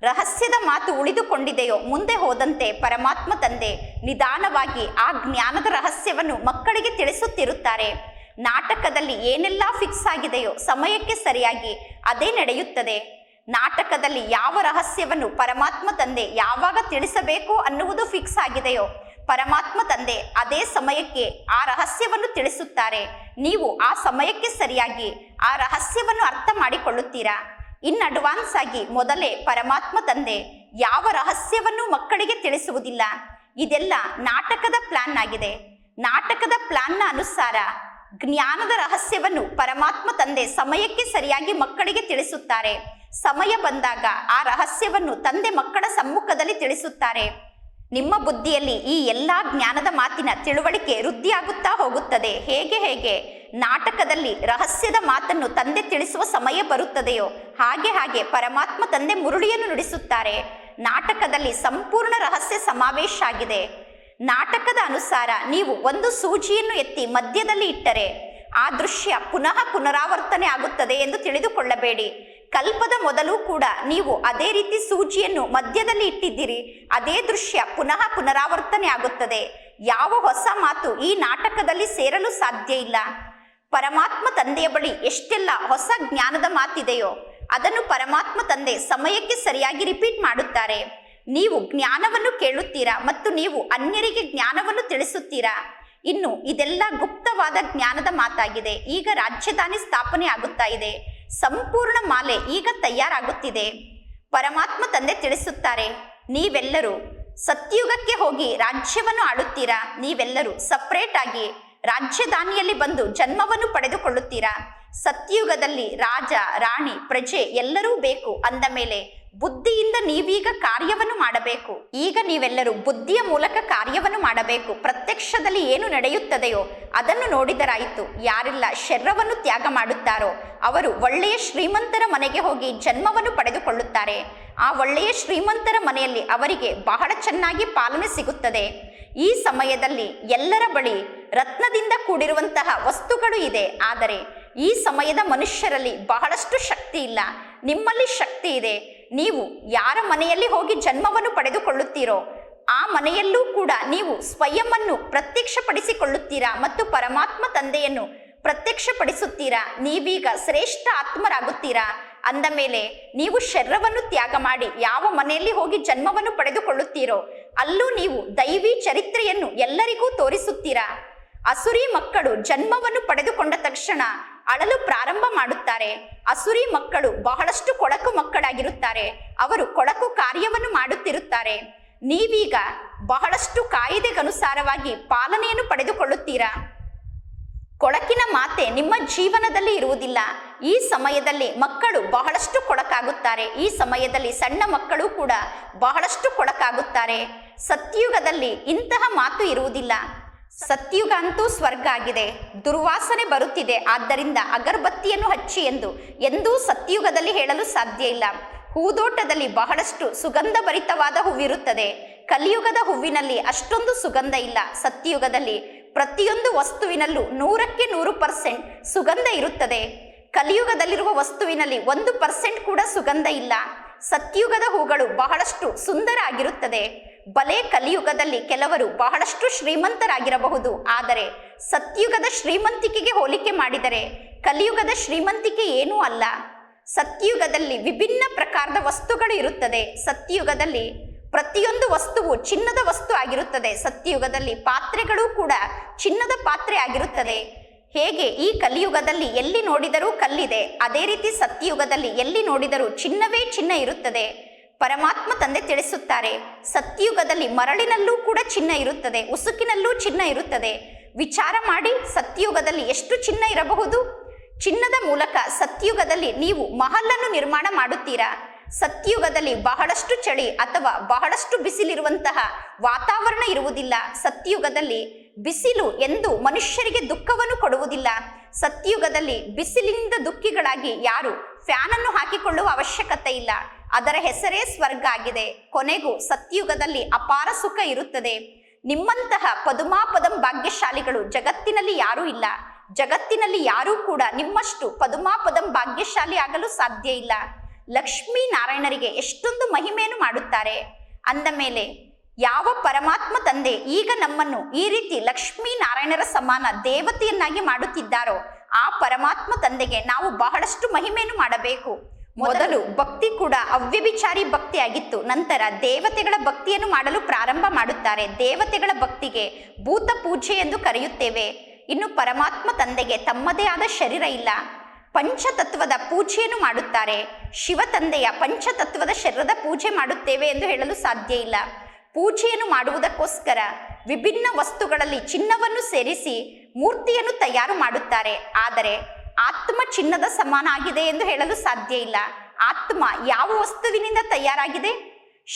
ರಹಸ್ಯದ ಮಾತು ಉಳಿದುಕೊಂಡಿದೆಯೋ, ಮುಂದೆ ಹೋದಂತೆ ಪರಮಾತ್ಮ ತಂದೆ ನಿಧಾನವಾಗಿ ಆ ಜ್ಞಾನದ ರಹಸ್ಯವನ್ನು ಮಕ್ಕಳಿಗೆ ತಿಳಿಸುತ್ತಿರುತ್ತಾರೆ. ನಾಟಕದಲ್ಲಿ ಏನೆಲ್ಲ ಫಿಕ್ಸ್ ಆಗಿದೆಯೋ ಸಮಯಕ್ಕೆ ಸರಿಯಾಗಿ ಅದೇ ನಡೆಯುತ್ತದೆ. ನಾಟಕದಲ್ಲಿ ಯಾವ ರಹಸ್ಯವನ್ನು ಪರಮಾತ್ಮ ತಂದೆ ಯಾವಾಗ ತಿಳಿಸಬೇಕು ಅನ್ನುವುದು ಫಿಕ್ಸ್ ಆಗಿದೆಯೋ ಪರಮಾತ್ಮ ತಂದೆ ಅದೇ ಸಮಯಕ್ಕೆ ಆ ರಹಸ್ಯವನ್ನು ತಿಳಿಸುತ್ತಾರೆ. ನೀವು ಆ ಸಮಯಕ್ಕೆ ಸರಿಯಾಗಿ ಆ ರಹಸ್ಯವನ್ನು ಅರ್ಥ ಮಾಡಿಕೊಳ್ಳುತ್ತೀರಾ? ಇನ್ ಅಡ್ವಾನ್ಸ್ ಆಗಿ ಮೊದಲೇ ಪರಮಾತ್ಮ ತಂದೆ ಯಾವ ರಹಸ್ಯವನ್ನು ಮಕ್ಕಳಿಗೆ ತಿಳಿಸುವುದಿಲ್ಲ. ಇದೆಲ್ಲ ನಾಟಕದ ಪ್ಲಾನ್ ಆಗಿದೆ. ನಾಟಕದ ಪ್ಲಾನ್ನ ಅನುಸಾರ ಜ್ಞಾನದ ರಹಸ್ಯವನ್ನು ಪರಮಾತ್ಮ ತಂದೆ ಸಮಯಕ್ಕೆ ಸರಿಯಾಗಿ ಮಕ್ಕಳಿಗೆ ತಿಳಿಸುತ್ತಾರೆ. ಸಮಯ ಬಂದಾಗ ಆ ರಹಸ್ಯವನ್ನು ತಂದೆ ಮಕ್ಕಳ ಸಮ್ಮುಖದಲ್ಲಿ ತಿಳಿಸುತ್ತಾರೆ. ನಿಮ್ಮ ಬುದ್ಧಿಯಲ್ಲಿ ಈ ಎಲ್ಲಾ ಜ್ಞಾನದ ಮಾತಿನ ತಿಳುವಳಿಕೆ ವೃದ್ಧಿಯಾಗುತ್ತಾ ಹೋಗುತ್ತದೆ. ಹೇಗೆ ಹೇಗೆ? ನಾಟಕದಲ್ಲಿ ರಹಸ್ಯದ ಮಾತನ್ನು ತಂದೆ ತಿಳಿಸುವ ಸಮಯ ಬರುತ್ತದೆಯೋ, ಹಾಗೆ ಹಾಗೆ ಪರಮಾತ್ಮ ತಂದೆ ಮುರುಳಿಯನ್ನು ನುಡಿಸುತ್ತಾರೆ. ನಾಟಕದಲ್ಲಿ ಸಂಪೂರ್ಣ ರಹಸ್ಯ ಸಮಾವೇಶ ಆಗಿದೆ. ನಾಟಕದ ಅನುಸಾರ ನೀವು ಒಂದು ಸೂಜಿಯನ್ನು ಎತ್ತಿ ಮಧ್ಯದಲ್ಲಿ ಇಟ್ಟರೆ ಆ ದೃಶ್ಯ ಪುನಃ ಪುನರಾವರ್ತನೆ ಆಗುತ್ತದೆ ಎಂದು ತಿಳಿದುಕೊಳ್ಳಬೇಡಿ. ಕಲ್ಪದ ಮೊದಲು ಕೂಡ ನೀವು ಅದೇ ರೀತಿ ಸೂಜಿಯನ್ನು ಮಧ್ಯದಲ್ಲಿ ಇಟ್ಟಿದ್ದೀರಿ, ಅದೇ ದೃಶ್ಯ ಪುನಃ ಪುನರಾವರ್ತನೆ ಆಗುತ್ತದೆ. ಯಾವ ಹೊಸ ಮಾತು ಈ ನಾಟಕದಲ್ಲಿ ಸೇರಲು ಸಾಧ್ಯ ಇಲ್ಲ. ಪರಮಾತ್ಮ ತಂದೆಯ ಬಳಿ ಎಷ್ಟೆಲ್ಲ ಹೊಸ ಜ್ಞಾನದ ಮಾತಿದೆಯೋ ಅದನ್ನು ಪರಮಾತ್ಮ ತಂದೆ ಸಮಯಕ್ಕೆ ಸರಿಯಾಗಿ ರಿಪೀಟ್ ಮಾಡುತ್ತಾರೆ. ನೀವು ಜ್ಞಾನವನ್ನು ಕೇಳುತ್ತೀರಾ ಮತ್ತು ನೀವು ಅನ್ಯರಿಗೆ ಜ್ಞಾನವನ್ನು ತಿಳಿಸುತ್ತೀರಾ? ಇನ್ನು ಇದೆಲ್ಲ ಗುಪ್ತವಾದ ಜ್ಞಾನದ ಮಾತಾಗಿದೆ. ಈಗ ರಾಜಧಾನಿ ಸ್ಥಾಪನೆ ಆಗುತ್ತಾ ಇದೆ. ಸಂಪೂರ್ಣ ಮಾಲೆ ಈಗ ತಯಾರಾಗುತ್ತಿದೆ. ಪರಮಾತ್ಮ ತಂದೆ ತಿಳಿಸುತ್ತಾರೆ, ನೀವೆಲ್ಲರೂ ಸತ್ಯುಗಕ್ಕೆ ಹೋಗಿ ರಾಜ್ಯವನ್ನು ಆಳುತ್ತೀರಾ? ನೀವೆಲ್ಲರೂ ಸಪ್ರೇಟ್ ಆಗಿ ರಾಜ್ಯಧಾನಿಯಲ್ಲಿ ಬಂದು ಜನ್ಮವನ್ನು ಪಡೆದುಕೊಳ್ಳುತ್ತೀರಾ? ಸತ್ಯುಗದಲ್ಲಿ ರಾಜ, ರಾಣಿ, ಪ್ರಜೆ ಎಲ್ಲರೂ ಬೇಕು ಅಂದ ಮೇಲೆ ಬುದ್ಧಿಯಿಂದ ನೀವೀಗ ಕಾರ್ಯವನ್ನು ಮಾಡಬೇಕು. ಈಗ ನೀವೆಲ್ಲರೂ ಬುದ್ಧಿಯ ಮೂಲಕ ಕಾರ್ಯವನ್ನು ಮಾಡಬೇಕು. ಪ್ರತ್ಯಕ್ಷದಲ್ಲಿ ಏನು ನಡೆಯುತ್ತದೆಯೋ ಅದನ್ನು ನೋಡಿದರಾಯಿತು. ಯಾರೆಲ್ಲ ಶರ್ರವನ್ನು ತ್ಯಾಗ ಮಾಡುತ್ತಾರೋ ಅವರು ಒಳ್ಳೆಯ ಶ್ರೀಮಂತರ ಮನೆಗೆ ಹೋಗಿ ಜನ್ಮವನ್ನು ಪಡೆದುಕೊಳ್ಳುತ್ತಾರೆ. ಆ ಒಳ್ಳೆಯ ಶ್ರೀಮಂತರ ಮನೆಯಲ್ಲಿ ಅವರಿಗೆ ಬಹಳ ಚೆನ್ನಾಗಿ ಪಾಲನೆ ಸಿಗುತ್ತದೆ. ಈ ಸಮಯದಲ್ಲಿ ಎಲ್ಲರ ಬಳಿ ರತ್ನದಿಂದ ಕೂಡಿರುವಂತಹ ವಸ್ತುಗಳು ಇದೆ. ಆದರೆ ಈ ಸಮಯದ ಮನುಷ್ಯರಲ್ಲಿ ಬಹಳಷ್ಟು ಶಕ್ತಿ ಇಲ್ಲ. ನಿಮ್ಮಲ್ಲಿ ಶಕ್ತಿ ಇದೆ. ನೀವು ಯಾರ ಮನೆಯಲ್ಲಿ ಹೋಗಿ ಜನ್ಮವನ್ನು ಪಡೆದುಕೊಳ್ಳುತ್ತೀರೋ, ಆ ಮನೆಯಲ್ಲೂ ಕೂಡ ನೀವು ಸ್ವಯಂವನ್ನು ಪ್ರತ್ಯಕ್ಷಪಡಿಸಿಕೊಳ್ಳುತ್ತೀರಾ ಮತ್ತು ಪರಮಾತ್ಮ ತಂದೆಯನ್ನು ಪ್ರತ್ಯಕ್ಷಪಡಿಸುತ್ತೀರಾ? ನೀವೀಗ ಶ್ರೇಷ್ಠ ಆತ್ಮರಾಗುತ್ತೀರಾ? ಅಂದ ಮೇಲೆ, ನೀವು ಶರೀರವನ್ನು ತ್ಯಾಗ ಮಾಡಿ ಯಾವ ಮನೆಯಲ್ಲಿ ಹೋಗಿ ಜನ್ಮವನ್ನು ಪಡೆದುಕೊಳ್ಳುತ್ತೀರೋ, ಅಲ್ಲೂ ನೀವು ದೈವಿ ಚರಿತ್ರೆಯನ್ನು ಎಲ್ಲರಿಗೂ ತೋರಿಸುತ್ತೀರಾ? ಅಸುರಿ ಮಕ್ಕಳು ಜನ್ಮವನ್ನು ಪಡೆದುಕೊಂಡ ತಕ್ಷಣ ಅಳಲು ಪ್ರಾರಂಭ ಮಾಡುತ್ತಾರೆ. ಅಸುರಿ ಮಕ್ಕಳು ಬಹಳಷ್ಟು ಕೊಳಕು ಮಕ್ಕಳಾಗಿರುತ್ತಾರೆ. ಅವರು ಕೊಳಕು ಕಾರ್ಯವನ್ನು ಮಾಡುತ್ತಿರುತ್ತಾರೆ. ನೀವೀಗ ಬಹಳಷ್ಟು ಕಾಯಿದೆಗನುಸಾರವಾಗಿ ಪಾಲನೆಯನ್ನು ಪಡೆದುಕೊಳ್ಳುತ್ತೀರಾ? ಕೊಳಕಿನ ಮಾತೆ ನಿಮ್ಮ ಜೀವನದಲ್ಲಿ ಇರುವುದಿಲ್ಲ. ಈ ಸಮಯದಲ್ಲಿ ಮಕ್ಕಳು ಬಹಳಷ್ಟು ಕೊಳಕಾಗುತ್ತಾರೆ. ಈ ಸಮಯದಲ್ಲಿ ಸಣ್ಣ ಮಕ್ಕಳು ಕೂಡ ಬಹಳಷ್ಟು ಕೊಳಕಾಗುತ್ತಾರೆ. ಸತ್ಯುಗದಲ್ಲಿ ಇಂತಹ ಮಾತು ಇರುವುದಿಲ್ಲ. ಸತ್ಯುಗ ಅಂತೂ ಸ್ವರ್ಗ ಆಗಿದೆ. ದುರ್ವಾಸನೆ ಬರುತ್ತಿದೆ. ಆದ್ದರಿಂದ ಅಗರಬತ್ತಿಯನ್ನು ಹಚ್ಚಿ ಎಂದು ಎಂದೂ ಸತ್ಯುಗದಲ್ಲಿ ಹೇಳಲು ಸಾಧ್ಯ ಇಲ್ಲ. ಹೂದೋಟದಲ್ಲಿ ಬಹಳಷ್ಟು ಸುಗಂಧಭರಿತವಾದ ಹೂವಿರುತ್ತದೆ. ಕಲಿಯುಗದ ಹೂವಿನಲ್ಲಿ ಅಷ್ಟೊಂದು ಸುಗಂಧ ಇಲ್ಲ. ಸತ್ಯುಗದಲ್ಲಿ ಪ್ರತಿಯೊಂದು ವಸ್ತುವಿನಲ್ಲೂ ನೂರಕ್ಕೆ ನೂರು ಪರ್ಸೆಂಟ್ ಸುಗಂಧ ಇರುತ್ತದೆ. ಕಲಿಯುಗದಲ್ಲಿರುವ ವಸ್ತುವಿನಲ್ಲಿ ಒಂದು ಪರ್ಸೆಂಟ್ ಕೂಡ ಸುಗಂಧ ಇಲ್ಲ. ಸತ್ಯುಗದ ಹೂಗಳು ಬಹಳಷ್ಟು ಸುಂದರ ಆಗಿರುತ್ತದೆ. ಬಲೆ ಕಲಿಯುಗದಲ್ಲಿ ಕೆಲವರು ಬಹಳಷ್ಟು ಶ್ರೀಮಂತರಾಗಿರಬಹುದು. ಆದರೆ ಸತ್ಯುಗದ ಶ್ರೀಮಂತಿಕೆಗೆ ಹೋಲಿಕೆ ಮಾಡಿದರೆ ಕಲಿಯುಗದ ಶ್ರೀಮಂತಿಕೆ ಏನೂ ಅಲ್ಲ. ಸತ್ಯುಗದಲ್ಲಿ ವಿಭಿನ್ನ ಪ್ರಕಾರದ ವಸ್ತುಗಳು ಇರುತ್ತದೆ. ಸತ್ಯುಗದಲ್ಲಿ ಪ್ರತಿಯೊಂದು ವಸ್ತುವು ಚಿನ್ನದ ವಸ್ತು ಆಗಿರುತ್ತದೆ. ಸತ್ಯಯುಗದಲ್ಲಿ ಪಾತ್ರೆಗಳು ಕೂಡ ಚಿನ್ನದ ಪಾತ್ರೆ ಆಗಿರುತ್ತದೆ. ಹೇಗೆ ಈ ಕಲಿಯುಗದಲ್ಲಿ ಎಲ್ಲಿ ನೋಡಿದರೂ ಕಲ್ಲಿದೆ, ಅದೇ ರೀತಿ ಸತ್ಯಯುಗದಲ್ಲಿ ಎಲ್ಲಿ ನೋಡಿದರೂ ಚಿನ್ನವೇ ಚಿನ್ನ ಇರುತ್ತದೆ. ಪರಮಾತ್ಮ ತಂದೆ ತಿಳಿಸುತ್ತಾರೆ. ಸತ್ಯಯುಗದಲ್ಲಿ ಮರಳಿನಲ್ಲೂ ಕೂಡ ಚಿನ್ನ ಇರುತ್ತದೆ, ಉಸುಕಿನಲ್ಲೂ ಚಿನ್ನ ಇರುತ್ತದೆ. ವಿಚಾರ ಮಾಡಿ ಸತ್ಯಯುಗದಲ್ಲಿ ಎಷ್ಟು ಚಿನ್ನ ಇರಬಹುದು? ಚಿನ್ನದ ಮೂಲಕ ಸತ್ಯಯುಗದಲ್ಲಿ ನೀವು ಮಹಲನ್ನು ನಿರ್ಮಾಣ ಮಾಡುತ್ತೀರಾ? ಸತ್ಯುಗದಲ್ಲಿ ಬಹಳಷ್ಟು ಚಳಿ ಅಥವಾ ಬಹಳಷ್ಟು ಬಿಸಿಲಿರುವಂತಹ ವಾತಾವರಣ ಇರುವುದಿಲ್ಲ. ಸತ್ಯುಗದಲ್ಲಿ ಬಿಸಿಲು ಎಂದು ಮನುಷ್ಯರಿಗೆ ದುಃಖವನ್ನು ಕೊಡುವುದಿಲ್ಲ. ಸತ್ಯುಗದಲ್ಲಿ ಬಿಸಿಲಿನಿಂದ ದುಃಖಿಗಳಾಗಿ ಯಾರು ಫ್ಯಾನನ್ನು ಹಾಕಿಕೊಳ್ಳುವ ಅವಶ್ಯಕತೆ ಇಲ್ಲ. ಅದರ ಹೆಸರೇ ಸ್ವರ್ಗ ಆಗಿದೆ ಕೊನೆಗೂ ಸತ್ಯುಗದಲ್ಲಿ ಅಪಾರ ಸುಖ ಇರುತ್ತದೆ. ನಿಮ್ಮಂತಹ ಪದುಮಾಪದಂ ಭಾಗ್ಯಶಾಲಿಗಳು ಜಗತ್ತಿನಲ್ಲಿ ಯಾರೂ ಇಲ್ಲ. ಜಗತ್ತಿನಲ್ಲಿ ಯಾರೂ ಕೂಡ ನಿಮ್ಮಷ್ಟು ಪದುಮಾಪದಂ ಭಾಗ್ಯಶಾಲಿ ಆಗಲು ಸಾಧ್ಯ ಇಲ್ಲ. ಲಕ್ಷ್ಮೀ ನಾರಾಯಣರಿಗೆ ಎಷ್ಟೊಂದು ಮಹಿಮೆಯನ್ನು ಮಾಡುತ್ತಾರೆ. ಅಂದ ಮೇಲೆ, ಯಾವ ಪರಮಾತ್ಮ ತಂದೆ ಈಗ ನಮ್ಮನ್ನು ಈ ರೀತಿ ಲಕ್ಷ್ಮೀ ನಾರಾಯಣರ ಸಮಾನ ದೇವತೆಯನ್ನಾಗಿ ಮಾಡುತ್ತಿದ್ದಾರೋ, ಆ ಪರಮಾತ್ಮ ತಂದೆಗೆ ನಾವು ಬಹಳಷ್ಟು ಮಹಿಮೆಯನ್ನು ಮಾಡಬೇಕು. ಮೊದಲು ಭಕ್ತಿ ಕೂಡ ಅವ್ಯಭಿಚಾರಿ ಭಕ್ತಿಯಾಗಿತ್ತು. ನಂತರ ದೇವತೆಗಳ ಭಕ್ತಿಯನ್ನು ಮಾಡಲು ಪ್ರಾರಂಭ ಮಾಡುತ್ತಾರೆ. ದೇವತೆಗಳ ಭಕ್ತಿಗೆ ಭೂತ ಪೂಜೆ ಎಂದು ಕರೆಯುತ್ತೇವೆ. ಇನ್ನು ಪರಮಾತ್ಮ ತಂದೆಗೆ ತಮ್ಮದೇ ಆದ ಶರೀರ ಇಲ್ಲ. ಪಂಚತತ್ವದ ಪೂಜೆಯನ್ನು ಮಾಡುತ್ತಾರೆ. ಶಿವ ತಂದೆಯ ಪಂಚತತ್ವದ ಶರೀರದ ಪೂಜೆ ಮಾಡುತ್ತೇವೆ ಎಂದು ಹೇಳಲು ಸಾಧ್ಯ ಇಲ್ಲ. ಪೂಜೆಯನ್ನು ಮಾಡುವುದಕ್ಕೋಸ್ಕರ ವಿಭಿನ್ನ ವಸ್ತುಗಳಲ್ಲಿ ಚಿನ್ನವನ್ನು ಸೇರಿಸಿ ಮೂರ್ತಿಯನ್ನು ತಯಾರು ಮಾಡುತ್ತಾರೆ. ಆದರೆ ಆತ್ಮ ಚಿನ್ನದ ಸಮಾನ ಆಗಿದೆ ಎಂದು ಹೇಳಲು ಸಾಧ್ಯ ಇಲ್ಲ. ಆತ್ಮ ಯಾವ ವಸ್ತುವಿನಿಂದ ತಯಾರಾಗಿದೆ?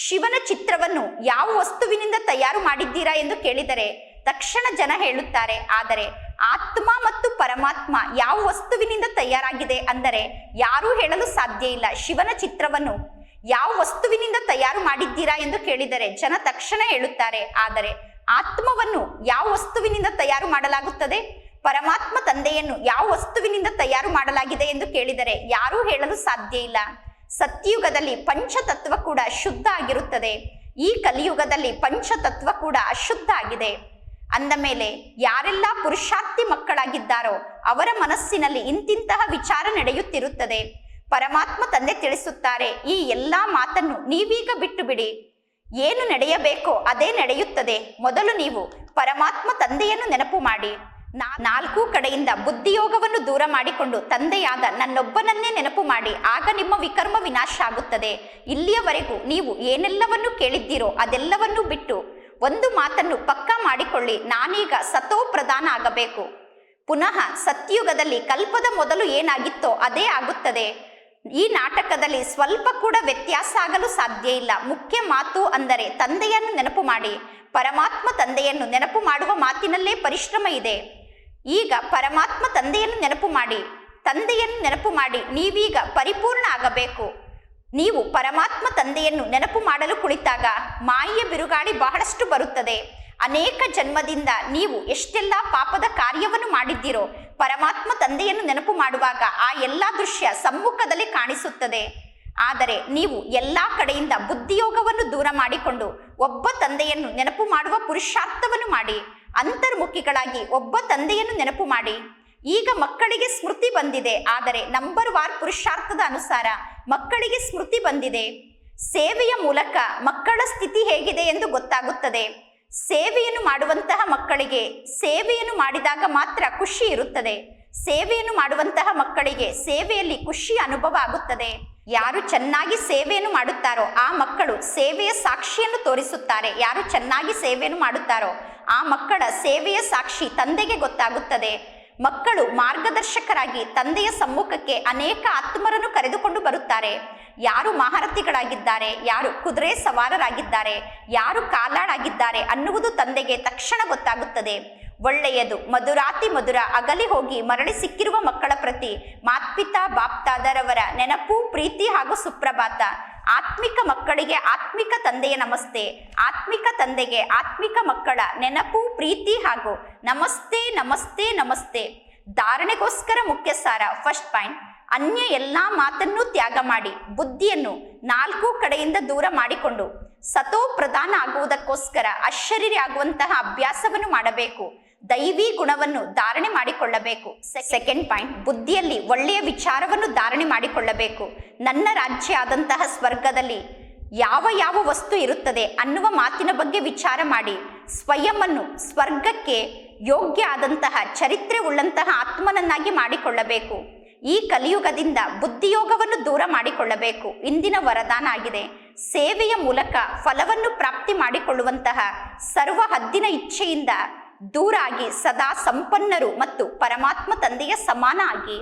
ಶಿವನ ಚಿತ್ರವನ್ನು ಯಾವ ವಸ್ತುವಿನಿಂದ ತಯಾರು ಮಾಡಿದ್ದೀರಾ ಎಂದು ಕೇಳಿದರೆ ತಕ್ಷಣ ಜನ ಹೇಳುತ್ತಾರೆ, ಆದರೆ ಆತ್ಮ ಮತ್ತು ಪರಮಾತ್ಮ ಯಾವ ವಸ್ತುವಿನಿಂದ ತಯಾರಾಗಿದೆ ಅಂದರೆ ಯಾರೂ ಹೇಳಲು ಸಾಧ್ಯ ಇಲ್ಲ. ಶಿವನ ಚಿತ್ರವನ್ನು ಯಾವ ವಸ್ತುವಿನಿಂದ ತಯಾರು ಮಾಡಿದ್ದೀರಾ ಎಂದು ಕೇಳಿದರೆ ಜನ ತಕ್ಷಣ ಹೇಳುತ್ತಾರೆ, ಆದರೆ ಆತ್ಮವನ್ನು ಯಾವ ವಸ್ತುವಿನಿಂದ ತಯಾರು ಮಾಡಲಾಗುತ್ತದೆ? ಪರಮಾತ್ಮ ತಂದೆಯನ್ನು ಯಾವ ವಸ್ತುವಿನಿಂದ ತಯಾರು ಮಾಡಲಾಗಿದೆ ಎಂದು ಕೇಳಿದರೆ ಯಾರೂ ಹೇಳಲು ಸಾಧ್ಯ ಇಲ್ಲ. ಸತ್ಯಯುಗದಲ್ಲಿ ಪಂಚತತ್ವ ಕೂಡ ಶುದ್ಧ ಆಗಿರುತ್ತದೆ. ಈ ಕಲಿಯುಗದಲ್ಲಿ ಪಂಚತತ್ವ ಕೂಡ ಅಶುದ್ಧ ಆಗಿದೆ. ಅಂದ ಮೇಲೆ ಯಾರೆಲ್ಲ ಪುರುಷಾರ್ಥಿ ಮಕ್ಕಳಾಗಿದ್ದಾರೋ ಅವರ ಮನಸ್ಸಿನಲ್ಲಿ ಇಂತಿಂತಹ ವಿಚಾರ ನಡೆಯುತ್ತಿರುತ್ತದೆ. ಪರಮಾತ್ಮ ತಂದೆ ತಿಳಿಸುತ್ತಾರೆ, ಈ ಎಲ್ಲಾ ಮಾತನ್ನು ನೀವೀಗ ಬಿಟ್ಟು ಬಿಡಿ ಏನು ನಡೆಯಬೇಕೋ ಅದೇ ನಡೆಯುತ್ತದೆ. ಮೊದಲು ನೀವು ಪರಮಾತ್ಮ ತಂದೆಯನ್ನು ನೆನಪು ಮಾಡಿ. ನಾಲ್ಕು ಕಡೆಯಿಂದ ಬುದ್ಧಿಯೋಗವನ್ನು ದೂರ ಮಾಡಿಕೊಂಡು ತಂದೆಯಾದ ನನ್ನೊಬ್ಬನನ್ನೇ ನೆನಪು ಮಾಡಿ, ಆಗ ನಿಮ್ಮ ವಿಕರ್ಮ ವಿನಾಶ ಆಗುತ್ತದೆ. ಇಲ್ಲಿಯವರೆಗೂ ನೀವು ಏನೆಲ್ಲವನ್ನು ಕೇಳಿದ್ದೀರೋ ಅದೆಲ್ಲವನ್ನೂ ಬಿಟ್ಟು ಒಂದು ಮಾತನ್ನು ಪಕ್ಕಾ ಮಾಡಿಕೊಳ್ಳಿ, ನಾನೀಗ ಸತೋ ಪ್ರಧಾನ ಆಗಬೇಕು. ಪುನಃ ಸತ್ಯುಗದಲ್ಲಿ ಕಲ್ಪದ ಮೊದಲು ಏನಾಗಿತ್ತೋ ಅದೇ ಆಗುತ್ತದೆ. ಈ ನಾಟಕದಲ್ಲಿ ಸ್ವಲ್ಪ ಕೂಡ ವ್ಯತ್ಯಾಸ ಆಗಲು ಸಾಧ್ಯ ಇಲ್ಲ. ಮುಖ್ಯ ಮಾತು ಅಂದರೆ ತಂದೆಯನ್ನು ನೆನಪು ಮಾಡಿ, ಪರಮಾತ್ಮ ತಂದೆಯನ್ನು ನೆನಪು ಮಾಡುವ ಮಾತಿನಲ್ಲೇ ಪರಿಶ್ರಮ ಇದೆ. ಈಗ ಪರಮಾತ್ಮ ತಂದೆಯನ್ನು ನೆನಪು ಮಾಡಿ. ತಂದೆಯನ್ನು ನೆನಪು ಮಾಡಿ. ನೀವೀಗ ಪರಿಪೂರ್ಣ ಆಗಬೇಕು. ನೀವು ಪರಮಾತ್ಮ ತಂದೆಯನ್ನು ನೆನಪು ಮಾಡಲು ಕುಳಿತಾಗ ಮಾಯೆಯ ಬಿರುಗಾಳಿ ಬಹಳಷ್ಟು ಬರುತ್ತದೆ. ಅನೇಕ ಜನ್ಮದಿಂದ ನೀವು ಎಷ್ಟೆಲ್ಲ ಪಾಪದ ಕಾರ್ಯವನ್ನು ಮಾಡಿದ್ದೀರೋ, ಪರಮಾತ್ಮ ತಂದೆಯನ್ನು ನೆನಪು ಮಾಡುವಾಗ ಆ ಎಲ್ಲ ದೃಶ್ಯ ಸಮ್ಮುಖದಲ್ಲಿ ಕಾಣಿಸುತ್ತದೆ. ಆದರೆ ನೀವು ಎಲ್ಲ ಕಡೆಯಿಂದ ಬುದ್ಧಿಯೋಗವನ್ನು ದೂರ ಮಾಡಿಕೊಂಡು ಒಬ್ಬ ತಂದೆಯನ್ನು ನೆನಪು ಮಾಡುವ ಪುರುಷಾರ್ಥವನ್ನು ಮಾಡಿ. ಅಂತರ್ಮುಖಿಗಳಾಗಿ ಒಬ್ಬ ತಂದೆಯನ್ನು ನೆನಪು ಮಾಡಿ. ಈಗ ಮಕ್ಕಳಿಗೆ ಸ್ಮೃತಿ ಬಂದಿದೆ. ಆದರೆ ನಂಬರ್ ವಾರ್ ಪುರುಷಾರ್ಥದ ಅನುಸಾರ ಮಕ್ಕಳಿಗೆ ಸ್ಮೃತಿ ಬಂದಿದೆ. ಸೇವೆಯ ಮೂಲಕ ಮಕ್ಕಳ ಸ್ಥಿತಿ ಹೇಗಿದೆ ಎಂದು ಗೊತ್ತಾಗುತ್ತದೆ. ಸೇವೆಯನ್ನು ಮಾಡುವಂತಹ ಮಕ್ಕಳಿಗೆ ಸೇವೆಯನ್ನು ಮಾಡಿದಾಗ ಮಾತ್ರ ಖುಷಿ ಇರುತ್ತದೆ. ಸೇವೆಯನ್ನು ಮಾಡುವಂತಹ ಮಕ್ಕಳಿಗೆ ಸೇವೆಯಲ್ಲಿ ಖುಷಿ ಅನುಭವ ಆಗುತ್ತದೆ. ಯಾರು ಚೆನ್ನಾಗಿ ಸೇವೆಯನ್ನು ಮಾಡುತ್ತಾರೋ ಆ ಮಕ್ಕಳು ಸೇವೆಯ ಸಾಕ್ಷಿಯನ್ನು ತೋರಿಸುತ್ತಾರೆ. ಯಾರು ಚೆನ್ನಾಗಿ ಸೇವೆಯನ್ನು ಮಾಡುತ್ತಾರೋ ಆ ಮಕ್ಕಳ ಸೇವೆಯ ಸಾಕ್ಷಿ ತಂದೆಗೆ ಗೊತ್ತಾಗುತ್ತದೆ. ಮಕ್ಕಳು ಮಾರ್ಗದರ್ಶಕರಾಗಿ ತಂದೆಯ ಸಮ್ಮುಖಕ್ಕೆ ಅನೇಕ ಆತ್ಮರನ್ನು ಕರೆದುಕೊಂಡು ಬರುತ್ತಾರೆ. ಯಾರು ಮಹಾರಥಿಗಳಾಗಿದ್ದಾರೆ, ಯಾರು ಕುದುರೆ ಸವಾರರಾಗಿದ್ದಾರೆ, ಯಾರು ಕಾಲಾಡಾಗಿದ್ದಾರೆ ಅನ್ನುವುದು ತಂದೆಗೆ ತಕ್ಷಣ ಗೊತ್ತಾಗುತ್ತದೆ. ಒಳ್ಳೆಯದು, ಮಧುರಾತಿ ಮಧುರ ಅಗಲಿ ಹೋಗಿ ಮರಳಿ ಸಿಕ್ಕಿರುವ ಮಕ್ಕಳ ಪ್ರತಿ ಮಾತ್ಪಿತಾ ಬಾಪ್ತಾದರವರ ನೆನಪು, ಪ್ರೀತಿ ಹಾಗೂ ಸುಪ್ರಭಾತ. ಆತ್ಮಿಕ ಮಕ್ಕಳಿಗೆ ಆತ್ಮಿಕ ತಂದೆಯ ನಮಸ್ತೆ, ಆತ್ಮಿಕ ತಂದೆಗೆ ಆತ್ಮಿಕ ಮಕ್ಕಳ ನೆನಪು, ಪ್ರೀತಿ ಹಾಗೂ ನಮಸ್ತೆ ನಮಸ್ತೆ ನಮಸ್ತೆ. ಧಾರಣೆಗೋಸ್ಕರ ಮುಖ್ಯ ಸಾರ ಫಸ್ಟ್ ಪಾಯಿಂಟ್ ಅನ್ಯ ಎಲ್ಲಾ ಮಾತನ್ನು ತ್ಯಾಗ ಮಾಡಿ, ಬುದ್ಧಿಯನ್ನು ನಾಲ್ಕು ಕಡೆಯಿಂದ ದೂರ ಮಾಡಿಕೊಂಡು ಸತೋ ಪ್ರಧಾನ ಆಗುವುದಕ್ಕೋಸ್ಕರ ಅಶರೀರಿ ಆಗುವಂತಹ ಅಭ್ಯಾಸವನ್ನು ಮಾಡಬೇಕು. ದೈವಿ ಗುಣವನ್ನು ಧಾರಣೆ ಮಾಡಿಕೊಳ್ಳಬೇಕು. ಸೆಕೆಂಡ್ ಪಾಯಿಂಟ್ ಬುದ್ಧಿಯಲ್ಲಿ ಒಳ್ಳೆಯ ವಿಚಾರವನ್ನು ಧಾರಣೆ ಮಾಡಿಕೊಳ್ಳಬೇಕು. ನನ್ನ ರಾಜ್ಯ ಆದಂತಹ ಸ್ವರ್ಗದಲ್ಲಿ ಯಾವ ಯಾವ ವಸ್ತು ಇರುತ್ತದೆ ಅನ್ನುವ ಮಾತಿನ ಬಗ್ಗೆ ವಿಚಾರ ಮಾಡಿ. ಸ್ವಯಂವನ್ನು ಸ್ವರ್ಗಕ್ಕೆ ಯೋಗ್ಯ ಆದಂತಹ ಚರಿತ್ರೆ ಉಳ್ಳಂತಹ ಆತ್ಮನನ್ನಾಗಿ ಮಾಡಿಕೊಳ್ಳಬೇಕು. ಈ ಕಲಿಯುಗದಿಂದ ಬುದ್ಧಿಯೋಗವನ್ನು ದೂರ ಮಾಡಿಕೊಳ್ಳಬೇಕು. ಇಂದಿನ ವರದಾನ ಆಗಿದೆ. ಸೇವೆಯ ಮೂಲಕ ಫಲವನ್ನು ಪ್ರಾಪ್ತಿ ಮಾಡಿಕೊಳ್ಳುವಂತಹ ಸರ್ವ ಹದ್ದಿನ ಇಚ್ಛೆಯಿಂದ ದೂರಾಗಿ ಸದಾ ಸಂಪನ್ನರು ಮತ್ತು ಪರಮಾತ್ಮ ತಂದೆಯ ಸಮಾನ ಆಗಿ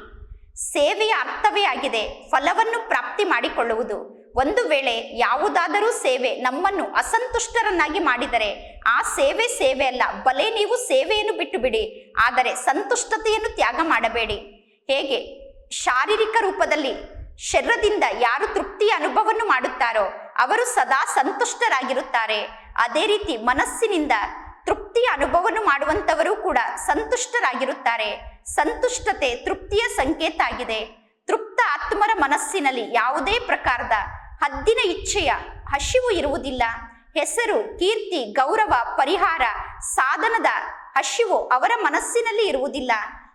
ಸೇವೆಯ ಅರ್ಥವೇ ಆಗಿದೆ ಫಲವನ್ನು ಪ್ರಾಪ್ತಿ ಮಾಡಿಕೊಳ್ಳುವುದು. ಒಂದು ವೇಳೆ ಯಾವುದಾದರೂ ಸೇವೆ ನಮ್ಮನ್ನು ಅಸಂತುಷ್ಟರನ್ನಾಗಿ ಮಾಡಿದರೆ, ಆ ಸೇವೆ ಸೇವೆ ಅಲ್ಲ, ಬಲೆ ನೀವು ಸೇವೆಯನ್ನು ಬಿಟ್ಟು ಬಿಡಿ ಆದರೆ ಸಂತುಷ್ಟತೆಯನ್ನು ತ್ಯಾಗ ಮಾಡಬೇಡಿ. ಹೇಗೆ? ಶಾರೀರಿಕ ರೂಪದಲ್ಲಿ ಶರೀರದಿಂದ ಯಾರು ತೃಪ್ತಿಯ ಅನುಭವವನ್ನು ಮಾಡುತ್ತಾರೋ, ಅವರು ಸದಾ ಸಂತುಷ್ಟರಾಗಿರುತ್ತಾರೆ. ಅದೇ ರೀತಿ ಮನಸ್ಸಿನಿಂದ ತೃಪ್ತಿಯ ಅನುಭವವನ್ನು ಮಾಡುವಂತವರು ಕೂಡ ಸಂತುಷ್ಟರಾಗಿರುತ್ತಾರೆ. ಸಂತುಷ್ಟತೆ ತೃಪ್ತಿಯ ಸಂಕೇತ ಆಗಿದೆ. ತೃಪ್ತ ಆತ್ಮರ ಮನಸ್ಸಿನಲ್ಲಿ ಯಾವುದೇ ಪ್ರಕಾರದ ಹದ್ದಿನ ಇಚ್ಛೆಯ ಹಸಿವು ಇರುವುದಿಲ್ಲ. ಹೆಸರು, ಕೀರ್ತಿ, ಗೌರವ, ಪರಿಹಾರ, ಸಾಧನದ ಹಸಿವು ಅವರ ಮನಸ್ಸಿನಲ್ಲಿ ಇರುವುದಿಲ್ಲ.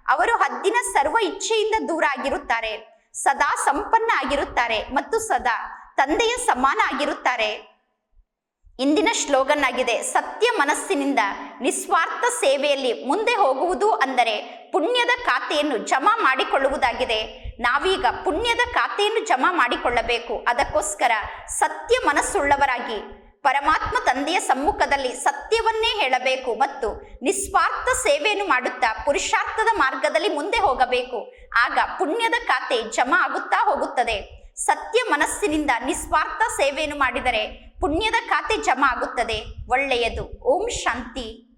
ಅವರು ಹದ್ದಿನ ಸರ್ವ ಇಚ್ಛೆಯಿಂದ ದೂರ ಆಗಿರುತ್ತಾರೆ. ಸದಾ ಸಂಪನ್ನ ಆಗಿರುತ್ತಾರೆ ಮತ್ತು ಸದಾ ತಂದೆಯ ಸಮಾನ ಆಗಿರುತ್ತಾರೆ. ಇಂದಿನ ಶ್ಲೋಗನ್ ಆಗಿದೆ ಸತ್ಯ ಮನಸ್ಸಿನಿಂದ ನಿಸ್ವಾರ್ಥ ಸೇವೆಯಲ್ಲಿ ಮುಂದೆ ಹೋಗುವುದು ಅಂದರೆ ಪುಣ್ಯದ ಖಾತೆಯನ್ನು ಜಮಾ ಮಾಡಿಕೊಳ್ಳುವುದಾಗಿದೆ. ನಾವೀಗ ಪುಣ್ಯದ ಖಾತೆಯನ್ನು ಜಮಾ ಮಾಡಿಕೊಳ್ಳಬೇಕು. ಅದಕ್ಕೋಸ್ಕರ ಸತ್ಯ ಮನಸ್ಸುಳ್ಳವರಾಗಿ, ಪರಮಾತ್ಮ ತಂದೆಯ ಸಮ್ಮುಖದಲ್ಲಿ ಸತ್ಯವನ್ನೇ ಹೇಳಬೇಕು ಮತ್ತು ನಿಸ್ವಾರ್ಥ ಸೇವೆಯನ್ನು ಮಾಡುತ್ತಾ ಪುರುಷಾರ್ಥದ ಮಾರ್ಗದಲ್ಲಿ ಮುಂದೆ ಹೋಗಬೇಕು. ಆಗ ಪುಣ್ಯದ ಖಾತೆ ಜಮಾ ಆಗುತ್ತಾ ಹೋಗುತ್ತದೆ. ಸತ್ಯ ಮನಸ್ಸಿನಿಂದ ನಿಸ್ವಾರ್ಥ ಸೇವೆಯನ್ನು ಮಾಡಿದರೆ ಪುಣ್ಯದ ಖಾತೆ ಜಮಾ ಆಗುತ್ತದೆ. ಒಳ್ಳೆಯದು. ಓಂ ಶಾಂತಿ.